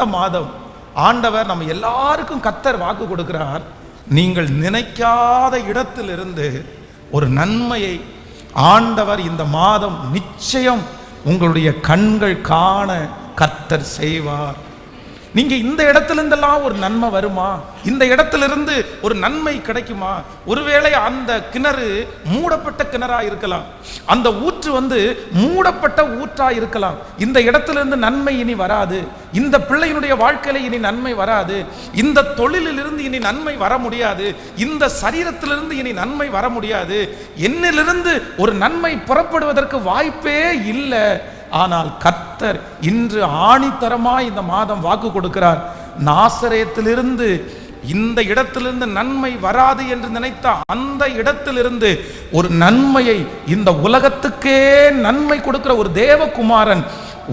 இந்த மாதம் ஆண்டவர் நம்ம எல்லாருக்கும் கத்தர் வாக்கு கொடுக்கிறார். நீங்கள் நினைக்காத இடத்திலிருந்து ஒரு நன்மையை ஆண்டவர் இந்த மாதம் நிச்சயம் உங்களுடைய கண்கள் காண கர்த்தர் செய்வார். நீங்க இந்த இடத்திலிருந்தெல்லாம் ஒரு நன்மை வருமா? இந்த இடத்திலிருந்து ஒரு நன்மை கிடைக்குமா? ஒருவேளை அந்த கிணறு மூடப்பட்ட கிணறா இருக்கலாம். அந்த ஊற்று வந்து மூடப்பட்ட ஊற்றா இருக்கலாம். இந்த இடத்திலிருந்து நன்மை இனி வராது. இந்த பிள்ளையினுடைய வாழ்க்கையில இனி நன்மை வராது. இந்த தொழிலிலிருந்து இனி நன்மை வர முடியாது. இந்த சரீரத்திலிருந்து இனி நன்மை வர முடியாது. என்னிலிருந்து ஒரு நன்மை புறப்படுவதற்கு வாய்ப்பே இல்லை. ஆனால் கர்த்தர் இன்று ஆணித்தரமாய் இந்த மாதம் வாக்கு கொடுக்கிறார். நாசரேத்திலிருந்து இந்த இடத்திலிருந்து நன்மை வராது என்று நினைத்த அந்த இடத்திலிருந்து ஒரு நன்மையை இந்த உலகத்துக்கே நன்மை கொடுக்கிற ஒரு தேவகுமாரன்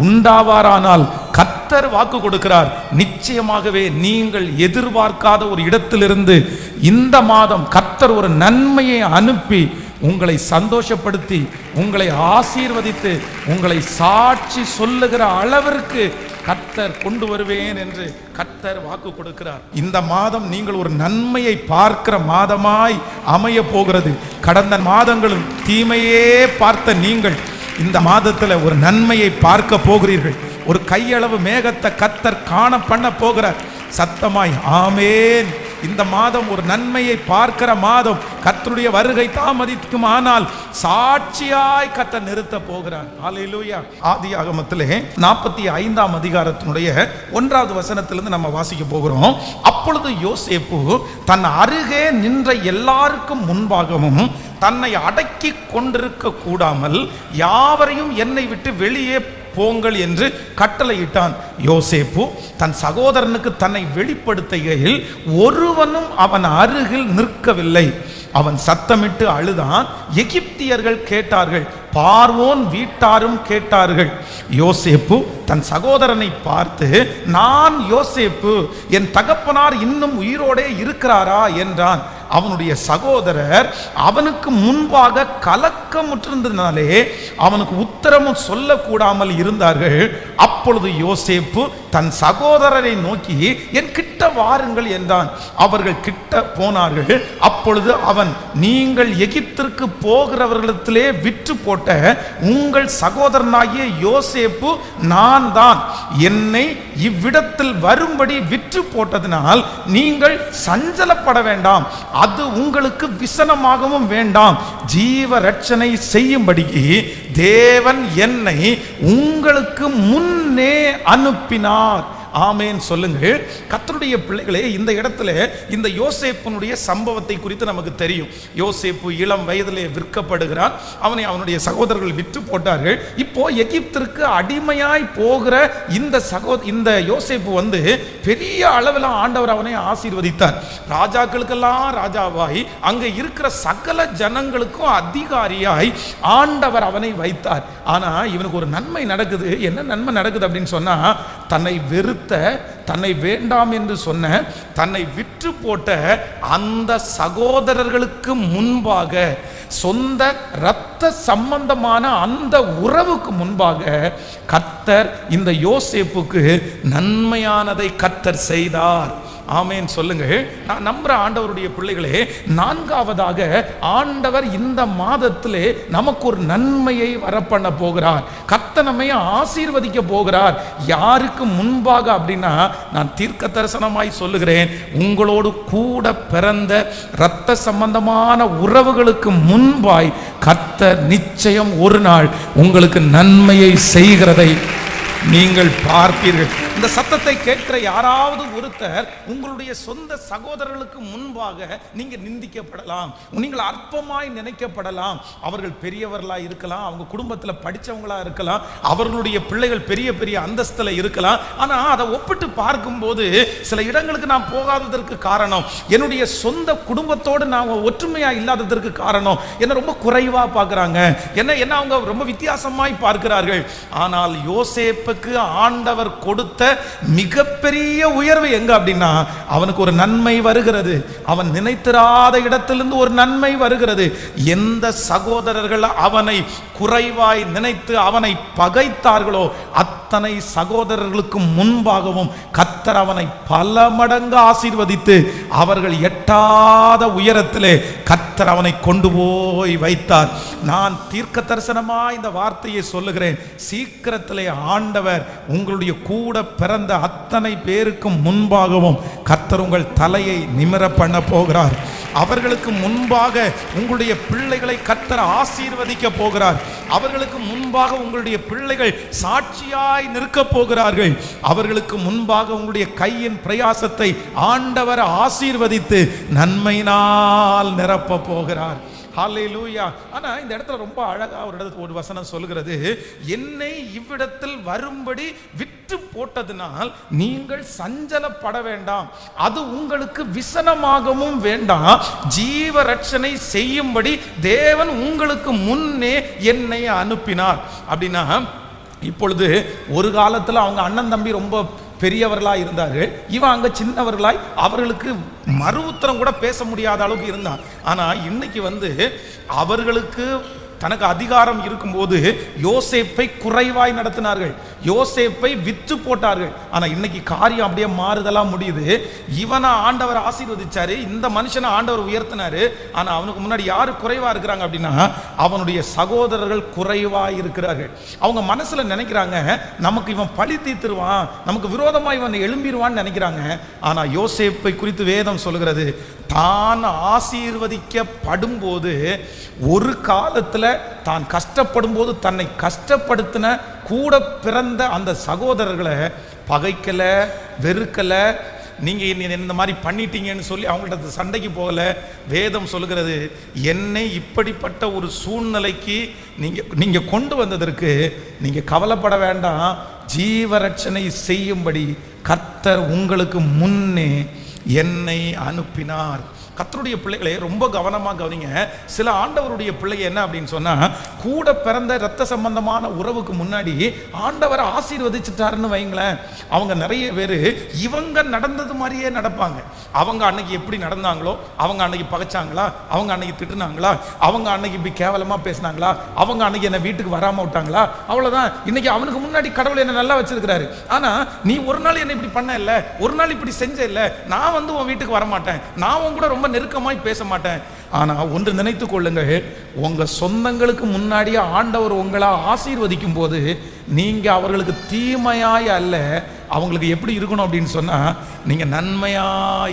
உண்டாவாரானால் கர்த்தர் வாக்கு கொடுக்கிறார். நிச்சயமாகவே நீங்கள் எதிர்பார்க்காத ஒரு இடத்திலிருந்து இந்த மாதம் கர்த்தர் ஒரு நன்மையை அனுப்பி உங்களை சந்தோஷப்படுத்தி உங்களை ஆசீர்வதித்து உங்களை சாட்சி சொல்லுகிற அளவிற்கு கர்த்தர் கொண்டு வருவேன் என்று கர்த்தர் வாக்கு கொடுக்கிறார். இந்த மாதம் நீங்கள் ஒரு நன்மையை பார்க்கிற மாதமாய் அமைய போகிறது. கடந்த மாதங்களும் தீமையே பார்த்த நீங்கள் இந்த மாதத்தில் ஒரு நன்மையை பார்க்க போகிறீர்கள். ஒரு கையளவு மேகத்தை கத்தர் காண பண்ண போகிறார். சத்தமாய் ஆமேன். இந்த மாதம் ஒரு நன்மையை பார்க்கிற மாதம் கத்தருடைய வருகை தாமதிக்கும் ஆனால் சாட்சியாய் கத்த நிறுத்த போகிறார். ஆலையிலூயா ஆதி ஆகமத்திலே நாற்பத்தி ஐந்தாம் அதிகாரத்தினுடைய ஒன்றாவது வசனத்திலிருந்து நம்ம வாசிக்க போகிறோம். அப்பொழுது யோசேப்பு தன் அருகே நின்ற எல்லாருக்கும் முன்பாகவும் தன்னை அடக்கி கொண்டிருக்க கூடாமல் யாவரையும் என்னை விட்டு வெளியே போங்கள் என்று கட்டளையிட்டான் யோசேப்பு. தன் சகோதரனுக்கு தன்னை வெளிப்படுத்துகையில் ஒருவனும் அவன் அருகில் நிற்கவில்லை. அவன் சத்தமிட்டு அழுதான். எகிப்தியர்கள் கேட்டார்கள் பார்வோன் வீட்டாரும் கேட்டார்கள். யோசேப்பு தன் சகோதரனை பார்த்து நான் யோசேப்பு என் தகப்பனார் இன்னும் உயிரோடே இருக்கிறாரா? என்றான். அவனுடைய சகோதரர் அவனுக்கு முன்பாக கலக்கமுற்றிருந்ததினாலே அவனுக்கு உத்தரமும் சொல்லக்கூடாமல் இருந்தார்கள். அப்பொழுது யோசேப்பு தன் சகோதரரை நோக்கி என் கிட்ட வாருங்கள் என்றான். அவர்கள் கிட்ட போனார்கள். அப்பொழுது அவன் நீங்கள் எகிப்திற்கு போகிறவர்களிடத்திலே விற்று போட்ட உங்கள் சகோதரனாகிய யோசேப்பு நான் தான் என்னை இவ்விடத்தில் வரும்படி விற்று போட்டதினால் நீங்கள் சஞ்சலப்பட வேண்டாம். அது உங்களுக்கு விசனமாகவும் வேண்டாம். ஜீவ ரட்சனை செய்யும்படிக்கு தேவன் என்னை உங்களுக்கு முன்னே அனுப்பினார். God. ஆமேன் சொல்லுங்கள். கத்தருடைய பிள்ளைகளே இந்த இடத்துல இந்த யோசேப்பனுடைய சம்பவத்தை குறித்து நமக்கு தெரியும். யோசேப்பு இளம் வயதிலே விற்கப்படுகிறான். அவனை அவனுடைய சகோதரர்கள் விற்று போட்டார்கள். இப்போ எகிப்திற்கு அடிமையாய் போகிற இந்த சகோ இந்த யோசேப்பு வந்து பெரிய அளவில் ஆண்டவர் அவனை ஆசீர்வதித்தார். ராஜாக்களுக்கெல்லாம் ராஜாவாய் அங்கே இருக்கிற சகல ஜனங்களுக்கும் அதிகாரியாய் ஆண்டவர் அவனை வைத்தார். ஆனா இவனுக்கு ஒரு நன்மை நடக்குது. என்ன நன்மை நடக்குது அப்படின்னு சொன்னா தன்னை வெறுத்த தன்னை வேண்டாம் என்று சொன்ன தன்னை விற்று போட்ட அந்த சகோதரர்களுக்கு முன்பாக சொந்த இரத்த சம்பந்தமான அந்த உறவுக்கு முன்பாக கத்தர் இந்த யோசேப்புக்கு நன்மையானதை கத்தர் செய்தார். ஆமேன்னு சொல்லுங்கள். நான் நம்புற ஆண்டவருடைய பிள்ளைகளே நான்காவதாக ஆண்டவர் இந்த மாதத்திலே நமக்கு ஒரு நன்மையை வரப்பண்ண போகிறார். கத்த நம்மை ஆசீர்வதிக்க போகிறார். யாருக்கு முன்பாக அப்படின்னா நான் தீர்க்க தரிசனமாய் சொல்லுகிறேன் உங்களோடு கூட பிறந்த இரத்த சம்பந்தமான உறவுகளுக்கு முன்பாய் கர்த்தர் நிச்சயம் ஒரு நாள் உங்களுக்கு நன்மையை செய்கிறதை நீங்கள் பார்ப்பீர்கள். இந்த சத்தத்தை கேட்கிற யாராவது ஒருத்தர் உங்களுடைய சொந்த சகோதரர்களுக்கு முன்பாக நீங்க நிந்திக்கப்படலாம். நீங்கள் அற்பமாய் நினைக்கப்படலாம். அவர்கள் பெரியவர்களா இருக்கலாம் அவங்க குடும்பத்தில் படிச்சவங்களா இருக்கலாம் அவர்களுடைய பிள்ளைகள் பெரிய பெரிய அந்தஸ்தில் இருக்கலாம். ஆனா அதை ஒப்பிட்டு பார்க்கும்போது சில இடங்களுக்கு நான் போகாததற்கு காரணம் என்னுடைய சொந்த குடும்பத்தோடு நான் ஒற்றுமையா இல்லாததற்கு காரணம். என்ன ரொம்ப குறைவா பார்க்குறாங்க. என்ன என்ன அவங்க ரொம்ப வித்தியாசமாய் பார்க்கிறார்கள். ஆனால் யோசேப் யோசேப்புக்கு ஆண்டவர் கொடுத்த மிகப்பெரிய உயர்வு எங்க அப்படின்னா அவனுக்கு ஒரு நன்மை வருகிறது. அவன் நினைத்திராத இடத்திலிருந்து ஒரு நன்மை வருகிறது. எந்த சகோதரர்கள் அவனை குறைவாய் நினைத்து அவனை பகைத்தார்களோ அத்தனை சகோதரர்களுக்கு முன்பாகவும் கத்தர் அவனை பல மடங்கு ஆசீர்வதித்து அவர்கள் எட்டாத உயரத்திலே கத்தர் அவனை கொண்டு போய் வைத்தார். நான் தீர்க்க தரிசனமா இந்த வார்த்தையை சொல்லுகிறேன். சீக்கிரத்திலே ஆண்ட ஆண்டவர் உங்களுடைய கூட பிறந்த அத்தனை பேருக்கும் முன்பாகவும் கத்தர் உங்கள் தலையை நிமிர பண்ண போகிறார். அவர்களுக்கு முன்பாக உங்களுடைய பிள்ளைகளை கத்தர் ஆசீர்வதிக்க போகிறார். அவர்களுக்கு முன்பாக உங்களுடைய பிள்ளைகள் சாட்சியாய் நிற்க போகிறார்கள். அவர்களுக்கு முன்பாக உங்களுடைய கையின் பிரயாசத்தை ஆண்டவர் ஆசீர்வதித்து நன்மையினால் நிரப்ப போகிறார். ஹாலே லூயா ஆனால் இந்த இடத்துல ரொம்ப அழகா ஒரு இடத்துல ஒரு வசனம் சொல்கிறது என்னை இவ்விடத்தில் வரும்படி விற்று போட்டதினால் நீங்கள் சஞ்சலப்பட வேண்டாம். அது உங்களுக்கு விசனமாகவும் வேண்டாம். ஜீவ ரட்சனை செய்யும்படி தேவன் உங்களுக்கு முன்னே என்னை அனுப்பினார். அப்படின்னா இப்பொழுது ஒரு காலத்துல அவங்க அண்ணன் தம்பி ரொம்ப பெரியவர்களாக இருந்தார்கள். இவன் அங்கே சின்னவர்களாய் அவர்களுக்கு மறு உத்தரம் கூட பேச முடியாத அளவுக்கு இருந்தான். ஆனால் இன்னைக்கு வந்து அவர்களுக்கு தனக்கு அதிகாரம் இருக்கும்போது யோசேப்பை குறைவாய் நடத்தினார்கள். யோசேப்பை விற்று போட்டார்கள். ஆனால் இன்னைக்கு காரியம் அப்படியே மாறுதலா முடியுது. இவனை ஆண்டவர் ஆசீர்வதிச்சாரு. இந்த மனுஷனை ஆண்டவர் உயர்த்தினாரு. ஆனா அவனுக்கு முன்னாடி யார் குறைவாக இருக்கிறாங்க அப்படின்னா அவனுடைய சகோதரர்கள் குறைவாக இருக்கிறார்கள். அவங்க மனசுல நினைக்கிறாங்க நமக்கு இவன் பழி தீர்த்துருவான். நமக்கு விரோதமாக இவன் எழும்பிடுவான்னு நினைக்கிறாங்க. ஆனா யோசேப்பை குறித்து வேதம் சொல்லுகிறது தான் ஆசீர்வதிக்கப்படும் போது ஒரு காலத்தில் தான் கஷ்டப்படும் போது தன்னை கஷ்டப்படுத்தின கூட பிறந்த அந்த சகோதரர்களை பகைக்கலை வெறுக்கலை. நீங்கள் இனி இந்த மாதிரி பண்ணிட்டீங்கன்னு சொல்லி அவங்கள்ட்ட சண்டைக்கு போகல. வேதம் சொல்லுகிறது என்னை இப்படிப்பட்ட ஒரு சூழ்நிலைக்கு நீங்கள் நீங்கள் கொண்டு வந்ததற்கு நீங்கள் கவலைப்பட வேண்டாம். ஜீவரட்சனை செய்யும்படி கர்த்தர் உங்களுக்கு முன்னே என்னை அனுப்பினார். கத்தருடைய பிள்ளைகளை ரொம்ப கவனமாக கவனிங்க. சில ஆண்டவருடைய பிள்ளை என்ன அப்படின்னு சொன்னா கூட பிறந்த ரத்த சம்பந்தமான உறவுக்கு முன்னாடி ஆண்டவரை ஆசீர்வதிச்சுட்டாருன்னு வைங்களேன். அவங்க நிறைய பேர் இவங்க நடந்தது மாதிரியே நடப்பாங்க. அவங்க அன்னைக்கு எப்படி நடந்தாங்களோ அவங்க அன்னைக்கு பகைச்சாங்களா அவங்க அன்னைக்கு திட்டுனாங்களா அவங்க அன்னைக்கு இப்படி கேவலமா பேசினாங்களா அவங்க அன்னைக்கு என்ன வீட்டுக்கு வராமல் விட்டாங்களா அவ்வளவுதான். இன்னைக்கு அவனுக்கு முன்னாடி கடவுள் என்ன நல்லா வச்சிருக்கிறாரு. ஆனா நீ ஒரு நாள் என்ன இப்படி பண்ண இல்லை ஒரு நாள் இப்படி செஞ்ச இல்லை நான் வந்து உன் வீட்டுக்கு வர மாட்டேன் நான் உன் கூட ரொம்ப நெருக்கமாய் பேச மாட்டேன். ஆனா ஒன்று நினைத்து கொள்ளுங்கள் உங்க சொந்தங்களுக்கு முன்னாடியே ஆண்டவர் உங்களை ஆசீர்வதிக்கும் போது நீங்க அவர்களுக்கு தீமையாய் அல்ல அவங்களுக்கு எப்படி இருக்கணும் அப்படின்னு சொன்னா நீங்க நன்மையா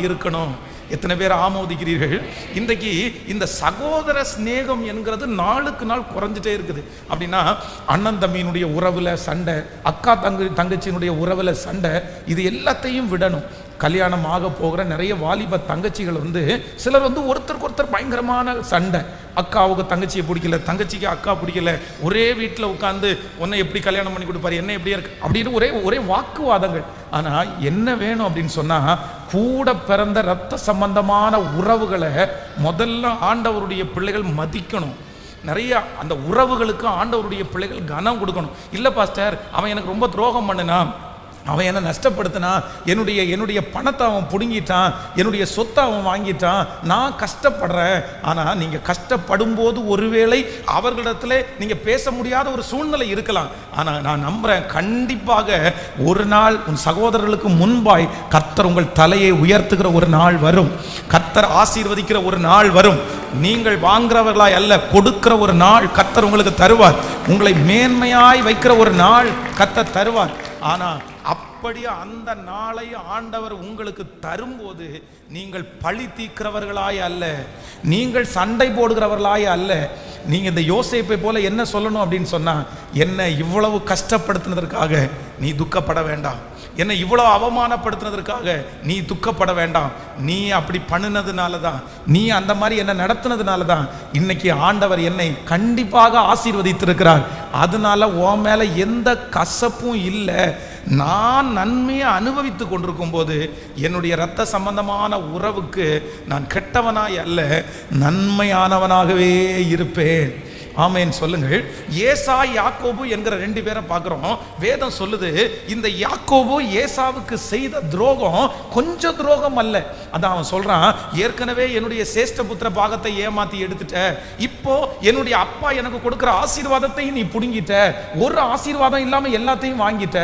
இருக்கணும். எத்தனை பேர் ஆமோதிக்கிறீர்கள்? இன்றைக்கு இந்த சகோதர சிநேகம் என்கிறது நாளுக்கு நாள் குறைஞ்சிட்டே இருக்குது. அப்படின்னா அண்ணன் தம்பியினுடைய உறவில் சண்டை அக்கா தங்க தங்கச்சியினுடைய உறவில் சண்டை இது எல்லாத்தையும் விடணும். கல்யாணம் ஆக போகிற நிறைய வாலிப தங்கச்சிகள் வந்து சிலர் வந்து ஒருத்தருக்கு ஒருத்தர் பயங்கரமான சண்டை. அக்காவுக்கு தங்கச்சியை பிடிக்கல தங்கச்சிக்கு அக்கா பிடிக்கல ஒரே வீட்டில் உட்காந்து உன்னை எப்படி கல்யாணம் பண்ணி கொடுப்பாரு? என்ன எப்படியா இருக்கு? அப்படின்னு ஒரே ஒரே வாக்குவாதங்கள். ஆனால் என்ன வேணும் அப்படின்னு சொன்னால் கூட பிறந்த ரத்த சம்பந்தமான உறவுகளை முதல்ல ஆண்டவருடைய பிள்ளைகள் மதிக்கணும். நிறைய அந்த உறவுகளுக்கு ஆண்டவருடைய பிள்ளைகள் கனம் கொடுக்கணும். இல்லை பாஸ்டர் அவன் எனக்கு ரொம்ப துரோகம் பண்ணினான். அவன் என்ன நஷ்டப்படுத்தினா என்னுடைய என்னுடைய பணத்தை அவன் பிடுங்கிட்டான் என்னுடைய சொத்தை அவன் வாங்கிட்டான் நான் கஷ்டப்படுறேன். ஆனால் நீங்கள் கஷ்டப்படும் போது ஒருவேளை அவர்களிடத்துல நீங்கள் பேச முடியாத ஒரு சூழ்நிலை இருக்கலாம். ஆனால் நான் நம்புகிறேன் கண்டிப்பாக ஒரு நாள் உன் சகோதரர்களுக்கு முன்பாய் கத்தர் உங்கள் தலையை உயர்த்துகிற ஒரு நாள் வரும். கத்தர் ஆசீர்வதிக்கிற ஒரு நாள் வரும். நீங்கள் வாங்குறவர்களாய் அல்ல கொடுக்கிற ஒரு நாள் கத்தர் உங்களுக்கு தருவார். உங்களை மேன்மையாய் வைக்கிற ஒரு நாள் கத்தர் தருவார். ஆனால் அப்படி அந்த நாளை ஆண்டவர் உங்களுக்கு தரும்போது நீங்கள் பழி தீக்கிறவர்களாய் அல்ல. நீங்கள் சண்டை போடுகிறவர்களாய் அல்ல. நீங்க இந்த யோசிப்பை போல என்ன சொல்லணும் அப்படின்னு சொன்னா என்ன இவ்வளவு கஷ்டப்படுத்தினதற்காக நீ துக்கப்பட வேண்டாம். என்னை இவ்வளவு அவமானப்படுத்தினதற்காக நீ துக்கப்பட வேண்டாம். நீ அப்படி பண்ணினதுனால தான் நீ அந்த மாதிரி என்ன நடத்தினதுனால தான் இன்னைக்கு ஆண்டவர் என்னை கண்டிப்பாக ஆசீர்வதித்திருக்கிறார். அதனால உன் மேல எந்த கசப்பும் இல்லை. நான் நன்மையை அனுபவித்து கொண்டிருக்கும் போது என்னுடைய இரத்த சம்பந்தமான உறவுக்கு நான் கெட்டவனாய் அல்ல நன்மையானவனாகவே இருப்பேன். ஆமென் சொல்லுங்கள். ஏசா யாக்கோபு என்கிற ரெண்டு பேரை பார்க்குறோம். வேதம் சொல்லுது இந்த யாக்கோபு ஏசாவுக்கு செய்த துரோகம் கொஞ்சம் துரோகம் அல்ல. அதான் அவன் சொல்கிறான் ஏற்கனவே என்னுடைய சேஷ்ட புத்திர பாகத்தை ஏமாத்தி எடுத்துட்ட. இப்போ என்னுடைய அப்பா எனக்கு கொடுக்குற ஆசீர்வாதத்தையும் நீ பிடுங்கிட்ட. ஒரு ஆசீர்வாதம் இல்லாமல் எல்லாத்தையும் வாங்கிட்ட.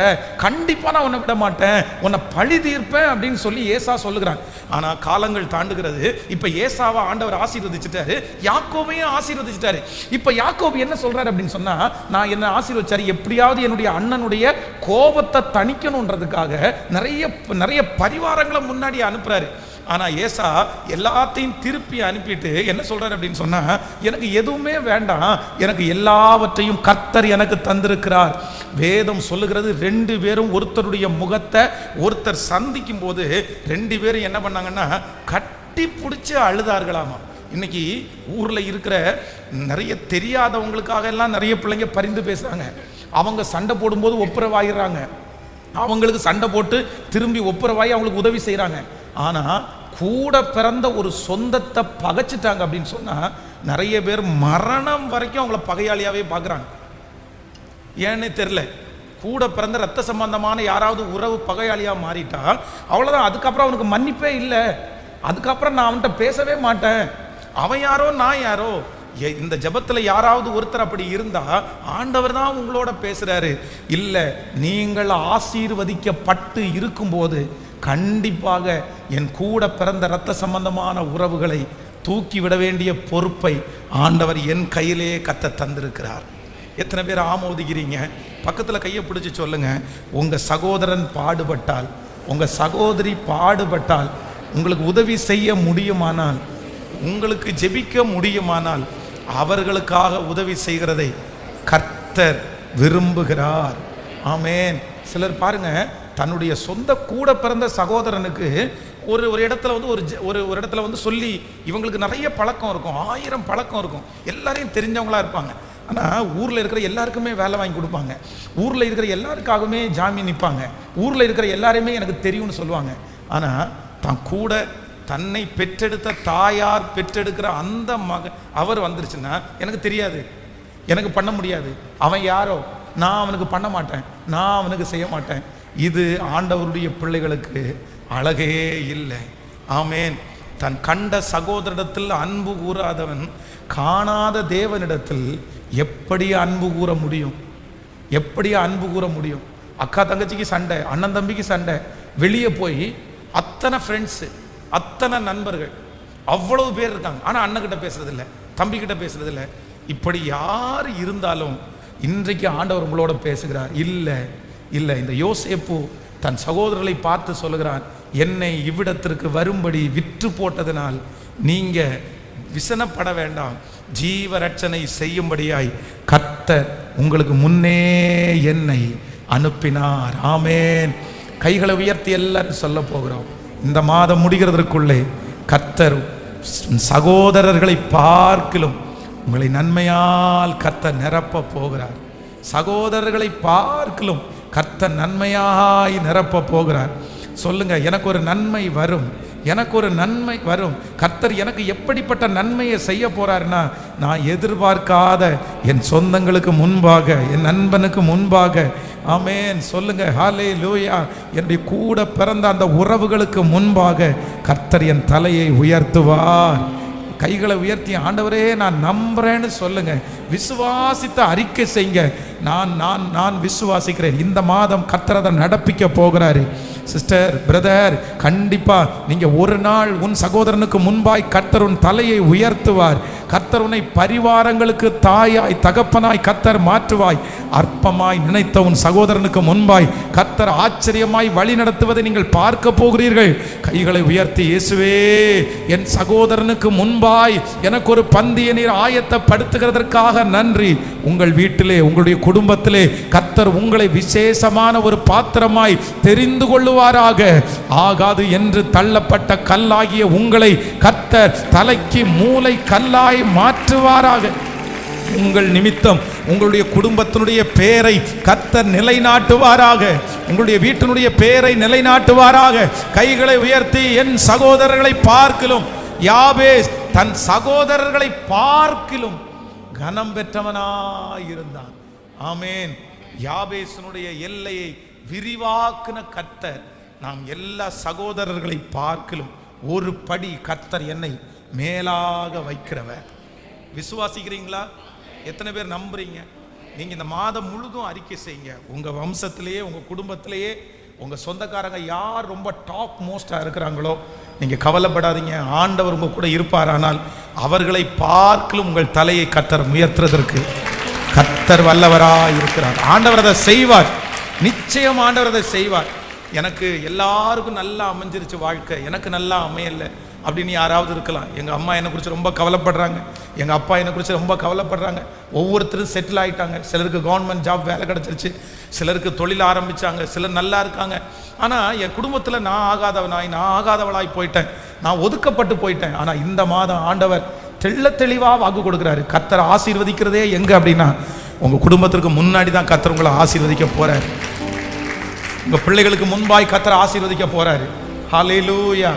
கண்டிப்பாக நான் உன்னை விட மாட்டேன். உன்னை பழி தீர்ப்பேன் அப்படின்னு சொல்லி ஏசா சொல்லுகிறான். ஆனால் காலங்கள் தாண்டுகிறது. இப்போ ஏசாவை ஆண்டவர் ஆசீர்வதிச்சிட்டாரு யாக்கோவையும் ஆசீர்வதிச்சிட்டாரு. இப்போ யாக்கோபு என்ன சொல்றாரு அப்படின்னு சொன்னா நான் என்ன ஆசீர்வச்சாரு. எப்படியாவது என்னுடைய அண்ணனுடைய கோபத்தை தணிக்கணுன்றதுக்காக நிறைய நிறைய பரிவாரங்களை முன்னாடி அனுப்புறாரு. ஆனா ஏசா எல்லாத்தையும் திருப்பி அனுப்பிட்டு என்ன சொல்றாரு அப்படின்னு சொன்னா எனக்கு எதுவுமே வேண்டாம். எனக்கு எல்லாவற்றையும் கர்த்தர் எனக்கு தந்திருக்கிறார். வேதம் சொல்லுகிறது ரெண்டு பேரும் ஒருத்தருடைய முகத்தை ஒருத்தர் சந்திக்கும் போது ரெண்டு பேரும் என்ன பண்ணாங்கன்னா கட்டி பிடிச்சி அழுதார்களாமா இன்னைக்கு ஊரில் இருக்கிற நிறைய தெரியாதவங்களுக்காக எல்லாம் நிறைய பிள்ளைங்க பரிந்து பேசுகிறாங்க அவங்க சண்டை போடும்போது ஒப்புரவாயிடுறாங்க. அவங்களுக்கு சண்டை போட்டு திரும்பி ஒப்புரவாகி அவங்களுக்கு உதவி செய்கிறாங்க ஆனால் கூட பிறந்த ஒரு சொந்தத்தை பகைச்சிட்டாங்க அப்படின்னு சொன்னால் நிறைய பேர் மரணம் வரைக்கும் அவங்கள பகையாளியாகவே பார்க்குறாங்க ஏன்னே தெரில கூட பிறந்த ரத்த சம்பந்தமான யாராவது உறவு பகையாளியாக மாறிட்டா அவ்வளோதான் அதுக்கப்புறம் அவனுக்கு மன்னிப்பே இல்லை. அதுக்கப்புறம் நான் அவன்கிட்ட பேசவே மாட்டேன். அவன் யாரோ நான் யாரோ? எ- இந்த ஜெபத்தில் யாராவது ஒருத்தர் அப்படி இருந்தா ஆண்டவர் தான் உங்களோட பேசுறாரு. இல்லை நீங்கள் ஆசீர்வதிக்கப்பட்டு இருக்கும்போது கண்டிப்பாக என் கூட பிறந்த இரத்த சம்பந்தமான உறவுகளை தூக்கி விட வேண்டிய பொறுப்பை ஆண்டவர் என் கையிலே கத்த தந்திருக்கிறார். எத்தனை பேர் ஆமோதிக்கிறீங்க? பக்கத்தில் கையை பிடிச்சி சொல்லுங்க. உங்கள் சகோதரன் பாடுபட்டால் உங்கள் சகோதரி பாடுபட்டால் உங்களுக்கு உதவி செய்ய முடியுமானால் உங்களுக்கு ஜெபிக்க முடியுமானால் அவர்களுக்காக உதவி செய்கிறதை கர்த்தர் விரும்புகிறார். ஆமேன். சிலர் பாருங்க தன்னுடைய சொந்த கூட பிறந்த சகோதரனுக்கு ஒரு ஒரு இடத்துல வந்து ஒரு ஒரு ஒரு இடத்துல வந்து சொல்லி இவங்களுக்கு நிறைய பழக்கம் இருக்கும் ஆயிரம் பழக்கம் இருக்கும். எல்லாரையும் தெரிஞ்சவங்களா இருப்பாங்க. ஆனால் ஊரில் இருக்கிற எல்லாருக்குமே வேலை வாங்கி கொடுப்பாங்க. ஊரில் இருக்கிற எல்லாருக்காகவுமே ஜாமீன் நிற்பாங்க ஊரில் இருக்கிற எல்லாரையுமே எனக்கு தெரியும்னு சொல்லுவாங்க. ஆனால் தான் கூட தன்னை பெற்றெடுத்த தாயார் பெற்றெடுக்கிற அந்த மக அவர் வந்துருச்சுன்னா எனக்கு தெரியாது. எனக்கு பண்ண முடியாது. அவன் யாரோ? நான் அவனுக்கு பண்ண மாட்டேன். நான் அவனுக்கு செய்ய மாட்டேன். இது ஆண்டவருடைய பிள்ளைகளுக்கு அழகே இல்லை. ஆமேன். தன் கண்ட சகோதரிடத்தில் அன்பு கூறாதவன் காணாத தேவனிடத்தில் எப்படி அன்பு கூற முடியும்? எப்படி அன்பு கூற முடியும்? அக்கா தங்கச்சிக்கு சண்டை அண்ணன் தம்பிக்கு சண்டை வெளியே போய் அத்தனை ஃப்ரெண்ட்ஸு அத்தனை நண்பர்கள். அவ்வளவு பேர் இருக்காங்க. ஆனால் அண்ணக்கிட்ட பேசுறதில்ல தம்பிக்கிட்ட பேசுறதில்ல. இப்படி யார் இருந்தாலும் இன்றைக்கு ஆண்டவர் உங்களோட பேசுகிறார். இல்லை இல்லை. இந்த யோசேப்பு தன் சகோதரர்களை பார்த்து சொல்லுகிறான் என்னை இவ்விடத்திற்கு வரும்படி விற்று போட்டதனால் நீங்க விசனப்பட வேண்டாம். ஜீவ ரட்சனை செய்யும்படியாய் கர்த்தர் உங்களுக்கு முன்னே என்னை அனுப்பினார். ஆமேன். கைகளை உயர்த்தி எல்லாரும் சொல்ல போகிறோம். இந்த மாதம் முடிகிறதற்குள்ளே கர்த்தர் சகோதரர்களை பார்க்கிலும் உங்களை நன்மையால் கர்த்தர் நிரப்ப போகிறார். சகோதரர்களை பார்க்கிலும் கர்த்தர் நன்மையாய் நிரப்ப போகிறார். சொல்லுங்க எனக்கு ஒரு நன்மை வரும். எனக்கு ஒரு நன்மை வரும். கர்த்தர் எனக்கு எப்படிப்பட்ட நன்மையை செய்ய போறாருன்னா நான் எதிர்பார்க்காத என் சொந்தங்களுக்கு முன்பாக என் நண்பனுக்கு முன்பாக ஆமேன். சொல்லுங்க ஹாலே லூயா என்னுடைய கூட பிறந்த அந்த உறவுகளுக்கு முன்பாக கர்த்தர் என் தலையை உயர்த்துவார். கைகளை உயர்த்தி ஆண்டவரே நான் நம்புறேன்னு சொல்லுங்க. விசுவாசித்த அறிக்கை செய்யுங்க நான் நான் நான் விசுவாசிக்கிறேன். இந்த மாதம் கத்திரதை நடப்பிக்க போகிறாரு. சிஸ்டர் பிரதர் கண்டிப்பாக நீங்கள் ஒரு நாள் உன் சகோதரனுக்கு முன்பாய் கர்த்தர் உன் தலையை உயர்த்துவார். கர்த்தர் உன்னை பரிவாரங்களுக்கு தாயாய் தகப்பனாய் கத்தர் மாற்றுவாய். அற்பமாய் நினைத்த உன் சகோதரனுக்கு முன்பாய் கத்தர் ஆச்சரியமாய் வழி நடத்துவதை நீங்கள் பார்க்க போகிறீர்கள். கைகளை உயர்த்தி இயேசுவே என் சகோதரனுக்கு முன்பாய் எனக்கு ஒரு பந்திய நீர் ஆயத்தப்படுத்துகிறதற்காக நன்றி. உங்கள் வீட்டிலே உங்களுடைய குடும்பத்திலே கத்தர் உங்களை விசேஷமான ஒரு பாத்திரமாய் தெரிந்து கொள்ளுவாராக. ஆகாது என்று தள்ளப்பட்ட கல்லாகிய உங்களை கத்தர் தலைக்கு மூளை கல்லாய் மாற்றுவாராக. உங்கள் நிமித்தம் உங்களுடைய குடும்பத்தினுடைய பேரை கத்தர் நிலைநாட்டுவாராக. உங்களுடைய வீட்டினுடைய பேரை நிலைநாட்டுவாராக. கைகளை உயர்த்தி என் சகோதரர்களை பார்க்கிலும் யாவே தன் சகோதரர்களை பார்க்கிலும் கனம் பெற்றவனாயிருந்தான். ஆமேன். யாபேசனுடைய எல்லையை விரிவாக்குன கர்த்தர் நாம் எல்லா சகோதரர்களை பார்க்கலும் ஒரு படி கர்த்தர் என்னை மேலாக வைக்கிறவர். விசுவாசிக்கிறீங்களா? எத்தனை பேர் நம்புறீங்க? நீங்க இந்த மாதம் முழுதும் அறிக்கை செய்யுங்க. உங்க வம்சத்திலேயே உங்க குடும்பத்திலேயே உங்க சொந்தக்காரங்க யார் ரொம்ப டாப் மோஸ்டா இருக்கிறாங்களோ நீங்க கவலைப்படாதீங்க. ஆண்டவர் உங்க கூட இருப்பார் ஆனால் அவர்களை பார்க்கலும் உங்கள் தலையை கத்தர் முயற்றுவதற்கு கத்தர் வல்லவரா இருக்கிறார். ஆண்டவர் அதை செய்வார். நிச்சயம் ஆண்டவர் அதை செய்வார். எனக்கு எல்லாருக்கும் நல்லா அமைஞ்சிருச்சு வாழ்க்கை. எனக்கு நல்லா அமையல. அப்படின்னு யாராவது இருக்கலாம். எங்கள் அம்மா என்னை குறித்து ரொம்ப கவலைப்படுறாங்க. எங்கள் அப்பா என்னை குறித்து ரொம்ப கவலைப்படுறாங்க. ஒவ்வொருத்தரும் செட்டில் ஆகிட்டாங்க சிலருக்கு கவர்மெண்ட் ஜாப் வேலை கிடச்சிருச்சு. சிலருக்கு தொழில் ஆரம்பிச்சாங்க. சிலர் நல்லா இருக்காங்க. ஆனால் என் குடும்பத்தில் நான் ஆகாதவனாய் நான் ஆகாதவளாய் போயிட்டேன். நான் ஒதுக்கப்பட்டு போயிட்டேன். ஆனால் இந்த மாதம் ஆண்டவர் தெள்ள தெளிவாக வாக்கு கொடுக்குறாரு. கத்தரை ஆசீர்வதிக்கிறதே எங்கே அப்படின்னா உங்கள் குடும்பத்திற்கு முன்னாடி தான் கத்தர் உங்களை ஆசீர்வதிக்க போகிறார் உங்கள் பிள்ளைகளுக்கு முன்பாய் கத்தரை ஆசீர்வதிக்க போகிறாரு ஹalleluya